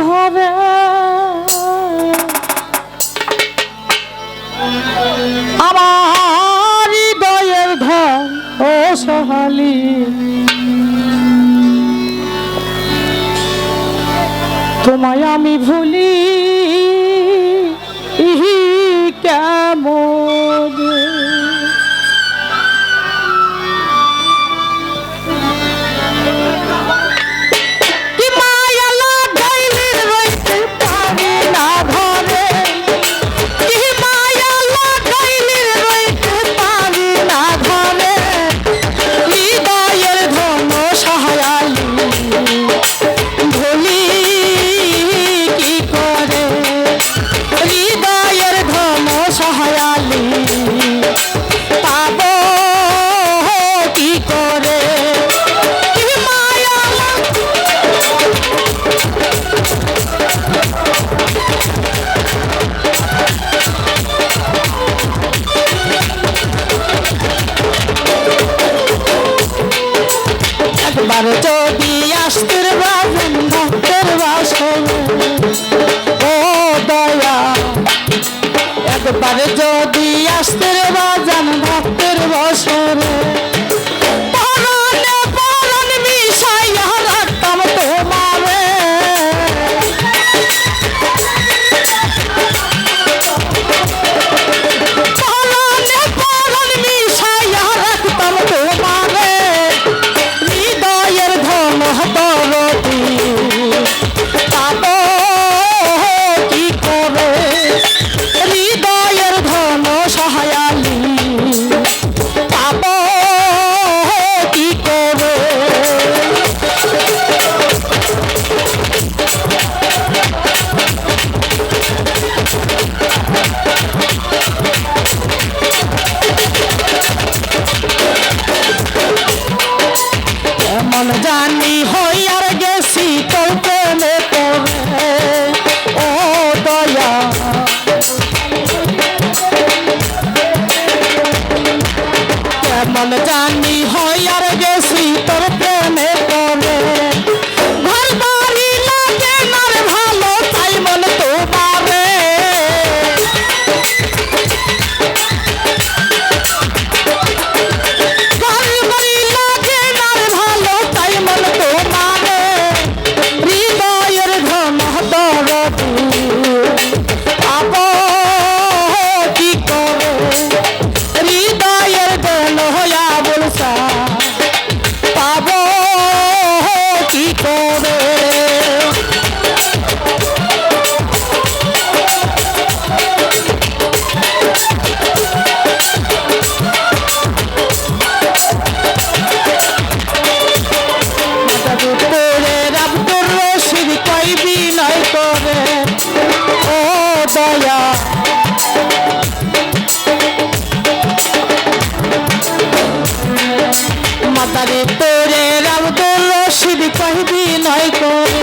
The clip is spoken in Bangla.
ধরে আমার হৃদয়ের ধন ও সহালি। তোমায় আমি ভুলি রে। কেমন জানি হয় আর গেছি তোর প্রেমে। দয়া মাতারে তোরে রাম দোল সিদ্ধি কহিবি নয় করে।